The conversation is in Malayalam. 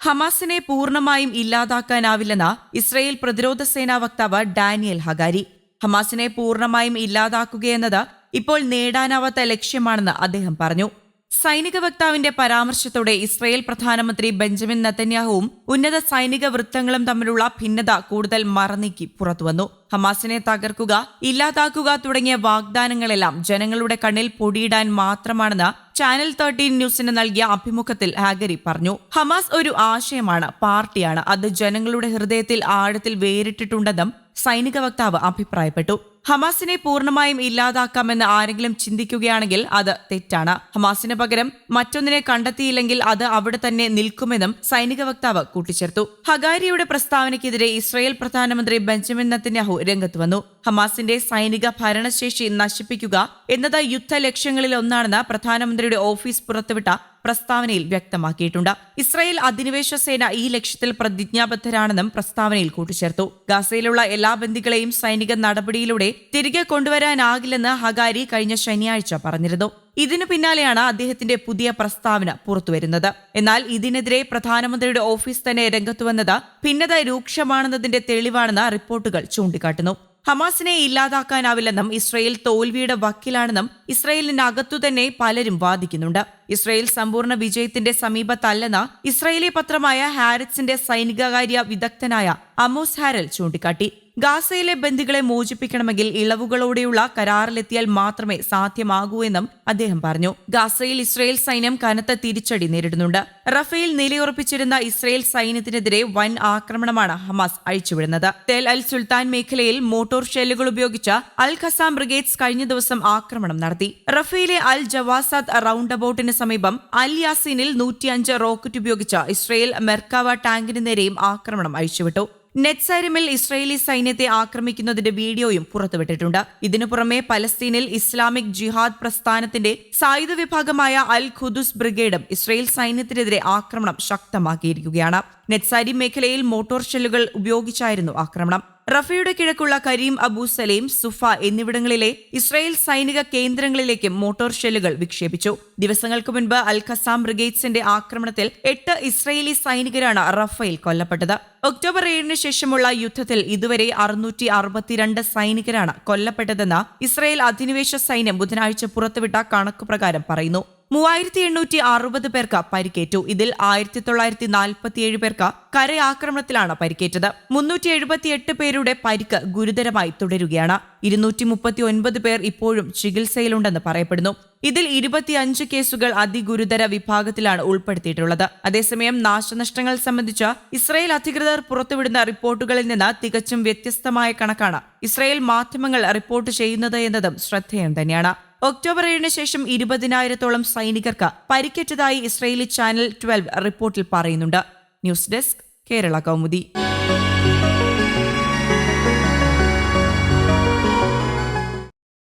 ഹമാസിനെ പൂർണമായും ഇല്ലാതാക്കാനാവില്ലെന്ന് ഇസ്രയേൽ പ്രതിരോധ സേനാ വക്താവ് ഡാനിയൽ ഹഗാരി. ഹമാസിനെ പൂർണമായും ഇല്ലാതാക്കുകയെന്നത് ഇപ്പോൾ നേടാനാവാത്ത ലക്ഷ്യമാണെന്ന് അദ്ദേഹം പറഞ്ഞു. സൈനിക വക്താവിന്റെ പരാമർശത്തോടെ ഇസ്രയേൽ പ്രധാനമന്ത്രി ബെഞ്ചമിൻ നത്തന്യാഹുവും ഉന്നത സൈനിക വൃത്തങ്ങളും തമ്മിലുള്ള ഭിന്നത കൂടുതൽ മറനീക്കി പുറത്തുവന്നു. ഹമാസിനെ തകർക്കുക ഇല്ലാതാക്കുക തുടങ്ങിയ വാഗ്ദാനങ്ങളെല്ലാം ജനങ്ങളുടെ കണ്ണിൽ പൊടിയിടാൻ മാത്രമാണെന്ന് ചാനൽ തേർട്ടീൻ ന്യൂസിന് നൽകിയ അഭിമുഖത്തിൽ ഹാഗരി പറഞ്ഞു ഹമാസ് ഒരു ആശയമാണ് പാർട്ടിയാണ്. അത് ജനങ്ങളുടെ ഹൃദയത്തിൽ ആഴത്തിൽ വേറിട്ടിട്ടുണ്ടെന്നും സൈനിക വക്താവ് അഭിപ്രായപ്പെട്ടു. ഹമാസിനെ പൂർണമായും ഇല്ലാതാക്കാമെന്ന് ആരെങ്കിലും ചിന്തിക്കുകയാണെങ്കിൽ അത് തെറ്റാണ്. ഹമാസിന് പകരം മറ്റൊന്നിനെ കണ്ടെത്തിയില്ലെങ്കിൽ അത് അവിടെ തന്നെ നിൽക്കുമെന്നും സൈനിക വക്താവ് കൂട്ടിച്ചേർത്തു. ഹഗാരിയുടെ പ്രസ്താവനയ്ക്കെതിരെ ഇസ്രായേൽ പ്രധാനമന്ത്രി ബെഞ്ചമിൻ നത്തന്യാഹു രംഗത്ത് വന്നു. ഹമാസിന്റെ സൈനിക ഭരണശേഷി നശിപ്പിക്കുക എന്നത് യുദ്ധ ലക്ഷ്യങ്ങളിൽ ഒന്നാണെന്ന് പ്രധാനമന്ത്രിയുടെ ഓഫീസ് പുറത്തുവിട്ട പ്രസ്താവനയിൽ വ്യക്തമാക്കിയിട്ടുണ്ട്. ഇസ്രായേൽ അധിനിവേശ സേന ഈ ലക്ഷ്യത്തിൽ പ്രതിജ്ഞാബദ്ധരാണെന്നും പ്രസ്താവനയിൽ കൂട്ടിച്ചേർത്തു. ഗാസയിലുള്ള എല്ലാ ബന്ദികളെയും സൈനിക നടപടിയിലൂടെ തിരികെ കൊണ്ടുവരാനാകില്ലെന്ന് ഹഗാരി കഴിഞ്ഞ ശനിയാഴ്ച പറഞ്ഞിരുന്നു. ഇതിനു പിന്നാലെയാണ് അദ്ദേഹത്തിന്റെ പുതിയ പ്രസ്താവന പുറത്തുവരുന്നത്. എന്നാൽ ഇതിനെതിരെ പ്രധാനമന്ത്രിയുടെ ഓഫീസ് തന്നെ രംഗത്തുവന്നത് ഭിന്നത രൂക്ഷമാണെന്നതിന്റെ തെളിവാണെന്ന് റിപ്പോർട്ടുകൾ ചൂണ്ടിക്കാട്ടുന്നു. ഹമാസിനെ ഇല്ലാതാക്കാനാവില്ലെന്നും ഇസ്രയേൽ തോൽവിയുടെ വക്കിലാണെന്നും ഇസ്രയേലിനകത്തു തന്നെ പലരും വാദിക്കുന്നുണ്ട്. ഇസ്രയേൽ സമ്പൂർണ വിജയത്തിന്റെ സമീപത്തല്ലെന്ന് ഇസ്രയേലി പത്രമായ ഹാരിറ്റ്സിന്റെ സൈനികകാര്യ വിദഗ്ധനായ അമോസ് ഹാരൽ ചൂണ്ടിക്കാട്ടി. ഗാസയിലെ ബന്ദികളെ മോചിപ്പിക്കണമെങ്കിൽ ഇളവുകളോടെയുള്ള കരാറിലെത്തിയാൽ മാത്രമേ സാധ്യമാകൂ എന്നും അദ്ദേഹം പറഞ്ഞു. ഗാസയിൽ ഇസ്രയേൽ സൈന്യം കനത്ത തിരിച്ചടി നേരിടുന്നുണ്ട്. റഫേൽ നിലയുറപ്പിച്ചിരുന്ന ഇസ്രയേൽ സൈന്യത്തിനെതിരെ വൻ ആക്രമണമാണ് ഹമാസ് അഴിച്ചുവിടുന്നത്. തെൽ അൽ സുൽത്താൻ മേഖലയിൽ മോട്ടോർ ഷെല്ലുകൾ ഉപയോഗിച്ച അൽ ഖസാം ബ്രിഗേഡ്സ് കഴിഞ്ഞ ദിവസം ആക്രമണം നടത്തി. റഫേലെ അൽ ജവാസാദ് റൌണ്ട് അബൌട്ടിന് സമീപം അൽ യാസീനിൽ നൂറ്റിയഞ്ച് റോക്കറ്റ് ഉപയോഗിച്ച ഇസ്രയേൽ മെർക്കാവ ടാങ്കിന് നേരെയും ആക്രമണം അഴിച്ചുവിട്ടു. നെറ്റ്സാരിമിൽ ഇസ്രയേലി സൈന്യത്തെ ആക്രമിക്കുന്നതിന്റെ വീഡിയോയും പുറത്തുവിട്ടിട്ടുണ്ട്. ഇതിനു പുറമെ പലസ്തീനിൽ ഇസ്ലാമിക് ജിഹാദ് പ്രസ്ഥാനത്തിന്റെ സായുധ വിഭാഗമായ അൽ ഖുദുസ് ബ്രിഗേഡും ഇസ്രയേൽ സൈന്യത്തിനെതിരെ ആക്രമണം ശക്തമാക്കിയിരിക്കുകയാണ്. നെറ്റ്സാരി മേഖലയിൽ മോട്ടോർ ഷെല്ലുകൾ ഉപയോഗിച്ചായിരുന്നു ആക്രമണം. റഫയുടെ കിഴക്കുള്ള കരീം അബു സലീം സുഫ എന്നിവിടങ്ങളിലെ ഇസ്രായേൽ സൈനിക കേന്ദ്രങ്ങളിലേക്ക് മോട്ടോർ ഷെല്ലുകൾ വിക്ഷേപിച്ചു. ദിവസങ്ങൾക്ക് മുൻപ് അൽ ഖസാം ബ്രിഗേഡ്സിന്റെ ആക്രമണത്തിൽ എട്ട് ഇസ്രായേലി സൈനികരാണ് റഫയിൽ കൊല്ലപ്പെട്ടത്. ഒക്ടോബർ ഏഴിന് ശേഷമുള്ള യുദ്ധത്തിൽ ഇതുവരെ അറുന്നൂറ്റി അറുപത്തിരണ്ട് സൈനികരാണ് കൊല്ലപ്പെട്ടതെന്ന് ഇസ്രായേൽ അധിനിവേശ സൈന്യം ബുധനാഴ്ച പുറത്തുവിട്ട കണക്കുപ്രകാരം പറയുന്നു. മൂവായിരത്തി എണ്ണൂറ്റി അറുപത് പേർക്ക് പരിക്കേറ്റു. ഇതിൽ ആയിരത്തി തൊള്ളായിരത്തി നാൽപ്പത്തിയേഴ് പേർക്ക് കരയാക്രമണത്തിലാണ് പരിക്കേറ്റത്. മുന്നൂറ്റി എഴുപത്തിയെട്ട് പേരുടെ പരിക്ക് ഗുരുതരമായി തുടരുകയാണ്. ഇരുന്നൂറ്റി മുപ്പത്തി ഒൻപത് പേർ ഇപ്പോഴും ചികിത്സയിലുണ്ടെന്ന് പറയപ്പെടുന്നു. ഇതിൽ ഇരുപത്തിയഞ്ച് കേസുകൾ അതിഗുരുതര വിഭാഗത്തിലാണ് ഉൾപ്പെടുത്തിയിട്ടുള്ളത്. അതേസമയം നാശനഷ്ടങ്ങൾ സംബന്ധിച്ച് ഇസ്രായേൽ അധികൃതർ പുറത്തുവിടുന്ന റിപ്പോർട്ടുകളിൽ നിന്ന് തികച്ചും വ്യത്യസ്തമായ കണക്കാണ് ഇസ്രായേൽ മാധ്യമങ്ങൾ റിപ്പോർട്ട് ചെയ്യുന്നത് എന്നതും ശ്രദ്ധേയം തന്നെയാണ്. ഒക്ടോബർ ഏഴിന് ശേഷം ഇരുപതിനായിരത്തോളം സൈനികർക്ക് പരിക്കേറ്റതായി ഇസ്രയേലി ചാനൽ ട്വൽവ് റിപ്പോർട്ടിൽ പറയുന്നുണ്ട്. News desk Kerala Kaumudi.